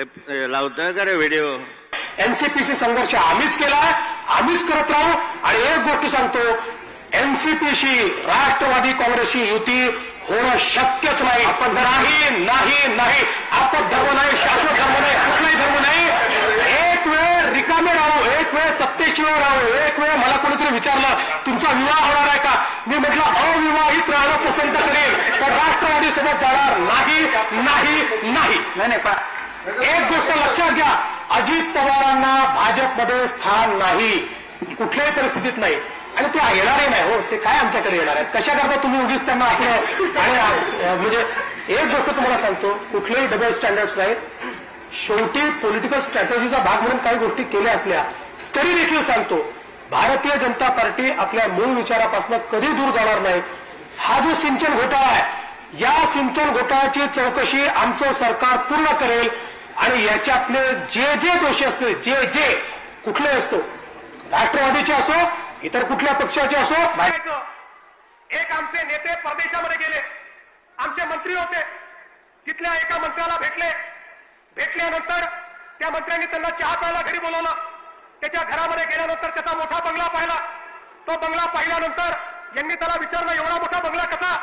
ए, लावतोय का रे व्हिडिओ एनसीपीशी संघर्ष आम्हीच केलाय आम्हीच करत राहू. आणि एक गोष्ट सांगतो एनसीपीशी राष्ट्रवादी काँग्रेसची युती होणं शक्यच नाही. आपण नाही नाही नाही. आपण धर्म नाही शाश्वत धर्म नाही कुठलाही धर्म नाही. एक वेळ रिकामे राहू एक वेळ सत्तेशिवाय राहू एक वेळ मला कोणीतरी विचारलं तुमचा विवाह होणार आहे का? मी म्हटलं अविवाहित राहणं पसंत करेल. तर राष्ट्रवादी सोबत जाणार नाही नाही नाही. नाही नाही पा- एक गोष्ट लक्षात घ्या अजित पवारांना भाजपमध्ये स्थान नाही. कुठल्याही परिस्थितीत नाही. आणि ते येणारही नाही हो ते काय आमच्याकडे येणार आहेत? कशा करता तुम्ही उगीच त्यांना आपलं आणि म्हणजे एक गोष्ट तुम्हाला सांगतो कुठलेही डबल स्टँडर्ड्स नाहीत. शेवटी पॉलिटिकल स्ट्रॅटेजीचा भाग म्हणून काही गोष्टी केल्या असल्या तरी देखील सांगतो भारतीय जनता पार्टी आपल्या मूळ विचारापासून कधी दूर जाणार नाही. हा जो सिंचन घोटाळा आहे या सिंचन घोटाळ्याची चौकशी आमचं सरकार पूर्ण करेल. आणि याच्यातले जे जे दोषी असते जे जे कुठले असतो राष्ट्रवादीचे असो इतर कुठल्या पक्षाचे असो एक आमचे नेते परदेशामध्ये गेले. आमचे मंत्री होते. तिथल्या एका मंत्र्याला भेटले. भेटल्यानंतर त्या मंत्र्यांनी त्यांना चहा प्यायला घरी बोलवलं. त्याच्या घरामध्ये गेल्यानंतर त्याचा मोठा बंगला पाहिला. तो बंगला पाहिल्यानंतर यांनी त्याला विचारलं एवढा मोठा बंगला कसा?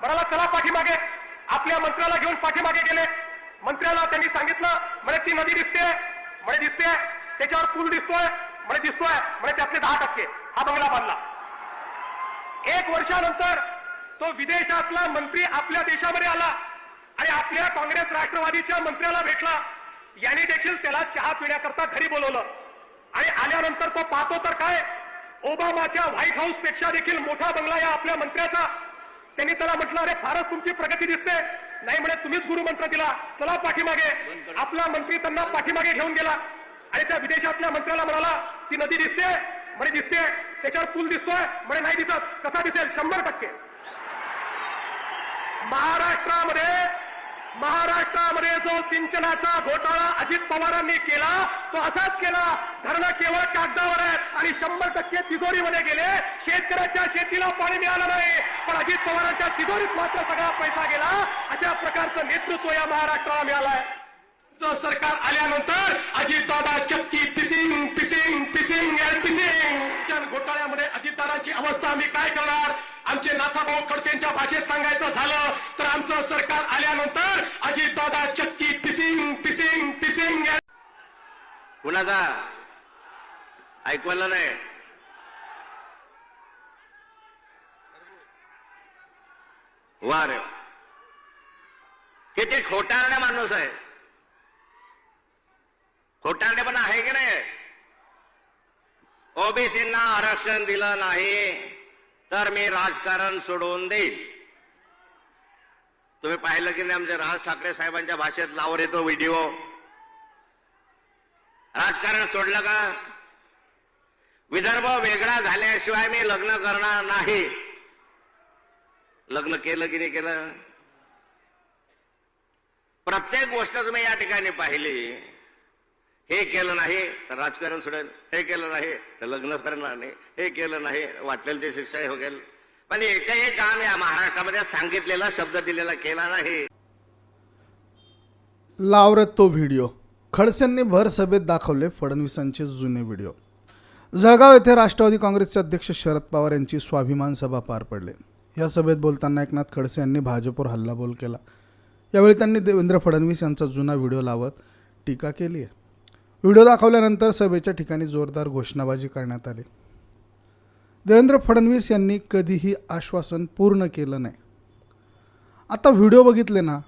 म्हणाला चला पाठीमागे. आपल्या मंत्र्याला घेऊन पाठीमागे गेले. मंत्र्याला त्यांनी सांगितलं म्हणे ती नदी दिसते म्हणे दिसते त्याच्यावर पूल दिसतोय म्हणे दिसतोय म्हणे त्यातले दहा टक्के. हा बंगला बांधला. एक वर्षानंतर तो विदेशातला मंत्री आपल्या देशामध्ये आला आणि आपल्या काँग्रेस राष्ट्रवादीच्या मंत्र्याला भेटला. याने देखील त्याला चहा पिण्याकरता घरी बोलवलं. आणि आल्यानंतर तो पाहतो तर काय? ओबामाच्या व्हाईट हाऊसपेक्षा देखील मोठा बंगला या आपल्या मंत्र्याचा. त्यांनी त्याला म्हटलं अरे फारच तुमची प्रगती दिसते. नाही म्हणे तुम्हीच गुरुमंत्र दिला. चला पाठीमागे. आपला मंत्री त्यांना पाठीमागे घेऊन गेला. आणि त्या विदेशातल्या मंत्र्याला म्हणाला ती नदी दिसते म्हणे दिसते. त्याच्यावर पूल दिसतोय म्हणे नाही दिसत. कसा दिसेल? शंभर टक्के. महाराष्ट्रामध्ये महाराष्ट्रामध्ये जो सिंचनाचा घोटाळा अजित पवारांनी केला तो असाच केला. धरणं केवळ कागदावर आहेत आणि शंभर टक्के तिजोरीमध्ये गेले. शेतकऱ्याच्या शेतीला पाणी मिळालं नाही पण अजित पवारांच्या तिजोरीत मात्र सगळा पैसा गेला. अशा प्रकारचं नेतृत्व या महाराष्ट्राला मिळालंय. चं सरकार आल्यानंतर अजितदादा चक्की पिसिंग पिसिंग पिसिंग पिसिंग. घोटाळ्यामध्ये अजितदादांची अवस्था आम्ही काय करणार? आमचे नाथाभाऊ खडसेंच्या भाषेत सांगायचं झालं तर आमचं सरकार आल्यानंतर अजितदादा चक्की पिसिंग पिसिंग पिसिंग कुणाचा ऐकवायला नाही. वा रे किती खोटारडा माणूस आहे. खोटारडे पण आहे की नाही? ओबीसींना आरक्षण दिलं नाही. तर मी राजकारण सोडवून देईल तुम्ही पाहिलं की नाही आमच्या राज ठाकरे साहेबांच्या भाषेत लावर येतो व्हिडिओ. राजकारण सोडलं का? विदर्भ वेगळा झाल्याशिवाय मी लग्न करणार नाही. लग्न केलं की नाही केलं? प्रत्येक गोष्ट तुम्ही या ठिकाणी पाहिली. हे केलं नाही तर राजकारण सोडेल. हे केलं नाही तर लग्न करणार नाही. हे केलं नाही वाटेल ते शिक्षा हो गेल. पण एकही काम या महाराष्ट्रामध्ये सांगितलेला शब्द दिलेला केला नाही. लावरत तो व्हिडिओ. खडसेंनी भर सभेत दाखवले फडणवीसांचे जुने व्हिडिओ. जळगाव येथे राष्ट्रवादी काँग्रेसचे अध्यक्ष शरद पवार यांची स्वाभिमान सभा पार पडले. या सभेत बोलताना एकनाथ खडसे यांनी भाजपवर हल्लाबोल केला. यावेळी त्यांनी देवेंद्र फडणवीस यांचा जुना व्हिडिओ लावत टीका केली आहे. व्हिडिओ दाखवल्यानंतर सभेच्या ठिकाणी जोरदार घोषणाबाजी करण्यात आली. देवेंद्र फडणवीस यांनी कधीही आश्वासन पूर्ण केलं नाही. आता व्हिडिओ बघितले ना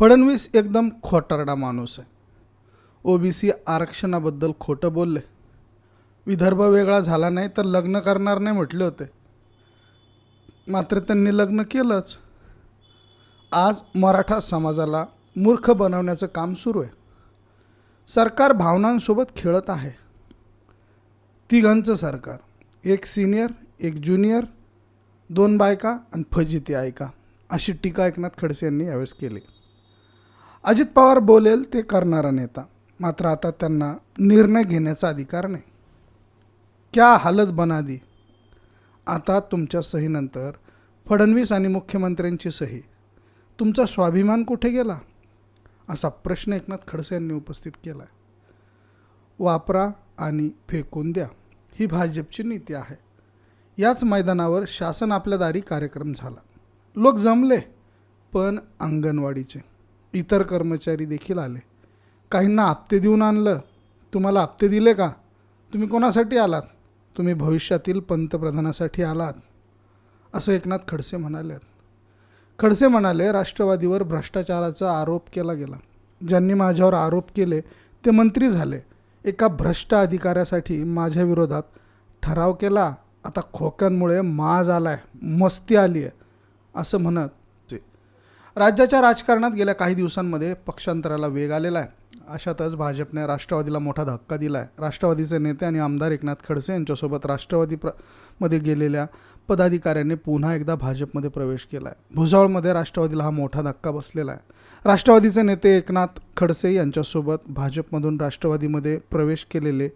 फडणवीस एकदम खोटारडा माणूस आहे. ओबीसी आरक्षणाबद्दल खोटं बोलले. विदर्भ वेगळा झाला नाही तर लग्न करणार नाही म्हटले होते. मात्र त्यांनी लग्न केलंच. आज मराठा समाजाला मूर्ख बनवण्याचं काम सुरू आहे. सरकार भावनांसोबत खेळत आहे. तिघांचं सरकार. एक सिनियर एक ज्युनियर दोन बायका आणि फजिती ऐका अशी टीका एकनाथ खडसे यांनी यावेळेस केली. अजित पवार बोलेल ते करणारा नेता. मात्र आता त्यांना निर्णय घेण्याचा अधिकार नाही. क्या हालत बना दी. आता तुमच्या सहीनंतर फडणवीस आणि मुख्यमंत्र्यांची सही. तुमचा स्वाभिमान कुठे गेला? असा प्रश्न एकनाथ खडसे यांनी उपस्थित केला आहे वापरा आणि फेकून द्या ही भाजपची नीती आहे. याच मैदानावर शासन आपल्या दारी कार्यक्रम झाला. लोक जमले पण अंगणवाडीचे इतर कर्मचारी देखील आले. काहींना हप्ते देऊन आणलं. तुम्हाला हप्ते दिले का? तुम्ही कोणासाठी आलात? तुम्ही भविष्यातील पंतप्रधानासाठी आलात असं एकनाथ खडसे म्हणाले खडसे म्हणाले राष्ट्रवादीवर भ्रष्टाचाराचा आरोप केला गेला. ज्यांनी माझ्यावर आरोप केले ते मंत्री झाले. एका भ्रष्ट अधिकाऱ्यासाठी माझ्या विरोधात ठराव केला. आता खोक्यांमुळे माज आला आहे मस्ती आली आहे असं म्हणत. राज्याच्या राजकारणात गेल्या काही दिवसांमध्ये पक्षांतराला वेग आलेला आहे. अशातच भाजपने राष्ट्रवादीला मोठा धक्का दिला आहे राष्ट्रवादीचे नेते आणि आमदार एकनाथ खडसे यांच्यासोबत राष्ट्रवादी प्रमध्ये गेलेल्या पदाधिकाऱ्यांनी पुन्हा एकदा भाजपमध्ये प्रवेश केला आहे भुसावळमध्ये राष्ट्रवादीला हा मोठा धक्का बसलेला आहे. राष्ट्रवादीचे नेते एकनाथ खडसे यांच्यासोबत भाजपमधून राष्ट्रवादीमध्ये प्रवेश केलेले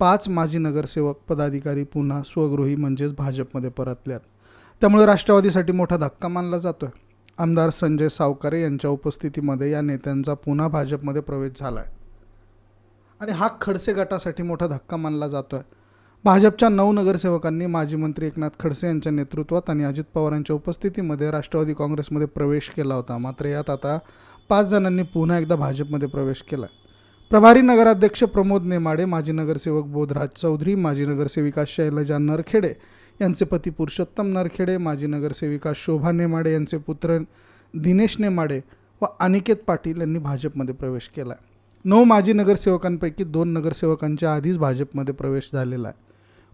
पाच माजी नगरसेवक पदाधिकारी पुन्हा स्वगृही म्हणजेच भाजपमध्ये परतल्यात. त्यामुळे राष्ट्रवादीसाठी मोठा धक्का मानला जातो आहे आमदार संजय सावकारे यांच्या उपस्थितीमध्ये या नेत्यांचा पुन्हा भाजपमध्ये प्रवेश झाला आहे आणि हा खडसे गटासाठी मोठा धक्का मानला जातो आहे भाजपच्या नऊ नगरसेवकांनी माजी मंत्री एकनाथ खडसे यांच्या नेतृत्वात आणि अजित पवार यांच्या उपस्थितीमध्ये राष्ट्रवादी काँग्रेसमध्ये प्रवेश केला होता. मात्र यात आता पाच जणांनी पुन्हा एकदा भाजपमध्ये प्रवेश केला प्रभारी नगराध्यक्ष प्रमोद नेमाडे माजी नगरसेवक बोधराज चौधरी माजी नगरसेविका शैलजा नरखेडे यांचे पती पुरुषोत्तम नरखेडे माजी नगरसेविका शोभा नेमाडे यांचे पुत्र दिनेश नेमाडे व अनिकेत पाटील यांनी भाजपमध्ये प्रवेश केला. आहे नऊ माजी नगरसेवकांपैकी दोन नगरसेवकांच्या आधीच भाजपमध्ये प्रवेश झालेला आहे.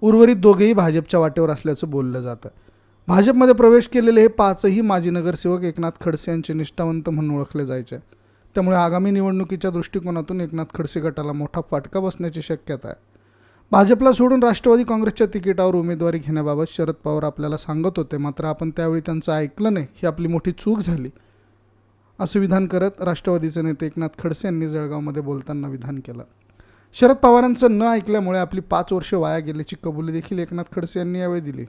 उर्वरित दोघेही भाजपच्या वाटेवर असल्याचं बोललं जातं. भाजपमध्ये प्रवेश केलेले हे पाचही माजी नगरसेवक एकनाथ खडसे यांचे निष्ठावंत म्हणून ओळखले जायचे. त्यामुळे आगामी निवडणुकीच्या दृष्टिकोनातून एकनाथ खडसे गटाला मोठा फटका बसण्याची शक्यता आहे. भाजपला सोडून राष्ट्रवादी काँग्रेसच्या तिकिटावर उमेदवारी घेण्याबाबत शरद पवार आपल्याला सांगत होते. मात्र आपण त्यावेळी त्यांचं ऐकलं नाही. ही आपली मोठी चूक झाली. असं विधान करत राष्ट्रवादीचे नेते एकनाथ खडसे यांनी जळगावमध्ये बोलताना विधान केलं. शरद पवारांचं न ऐकल्यामुळे आपली पाच वर्ष वाया गेल्याची कबुली देखील एकनाथ खडसे यांनी यावेळी दिली.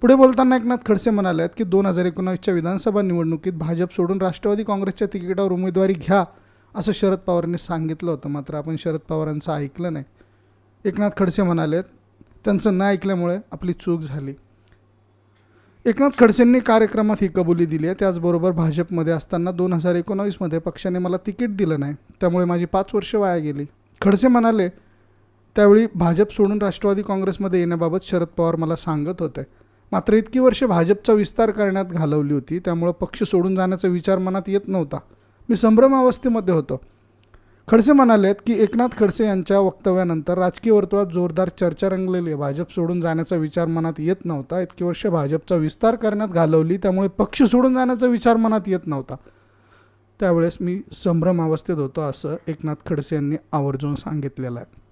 पुढे बोलताना एकनाथ खडसे म्हणाले आहेत की दोन हजार एकोणावीसच्या विधानसभा निवडणुकीत भाजप सोडून राष्ट्रवादी काँग्रेसच्या तिकिटावर उमेदवारी घ्या असं शरद पवारांनी सांगितलं होतं. मात्र आपण शरद पवारांचं ऐकलं नाही. एकनाथ खडसे म्हणाले त्यांचं न ऐकल्यामुळे आपली चूक झाली. एकनाथ खडसेंनी कार्यक्रमात ही कबुली दिली आहे. त्याचबरोबर भाजपमध्ये असताना दोन हजार एकोणावीसमध्ये पक्षाने मला तिकीट दिलं नाही. त्यामुळे माझी पाच वर्ष वाया गेली. खडसे म्हणाले त्यावेळी भाजप सोडून राष्ट्रवादी काँग्रेसमध्ये येण्याबाबत शरद पवार मला सांगत होते. मात्र इतकी वर्ष भाजपचा विस्तार करण्यात घालवली होती. त्यामुळं पक्ष सोडून जाण्याचा विचार मनात येत नव्हता. मी संभ्रमावस्थेमध्ये होतो. खडसे म्हणालेत की एकनाथ खडसे यांच्या वक्तव्यानंतर राजकीय वर्तुळात जोरदार चर्चा रंगलेली आहे. भाजप सोडून जाण्याचा विचार मनात येत नव्हता. इतकी वर्ष भाजपचा विस्तार करण्यात घालवली त्यामुळे पक्ष सोडून जाण्याचा विचार मनात येत नव्हता. त्यावेळेस मी संभ्रम अवस्थेत होतो असं एकनाथ खडसे यांनी आवर्जून सांगितलेलं आहे.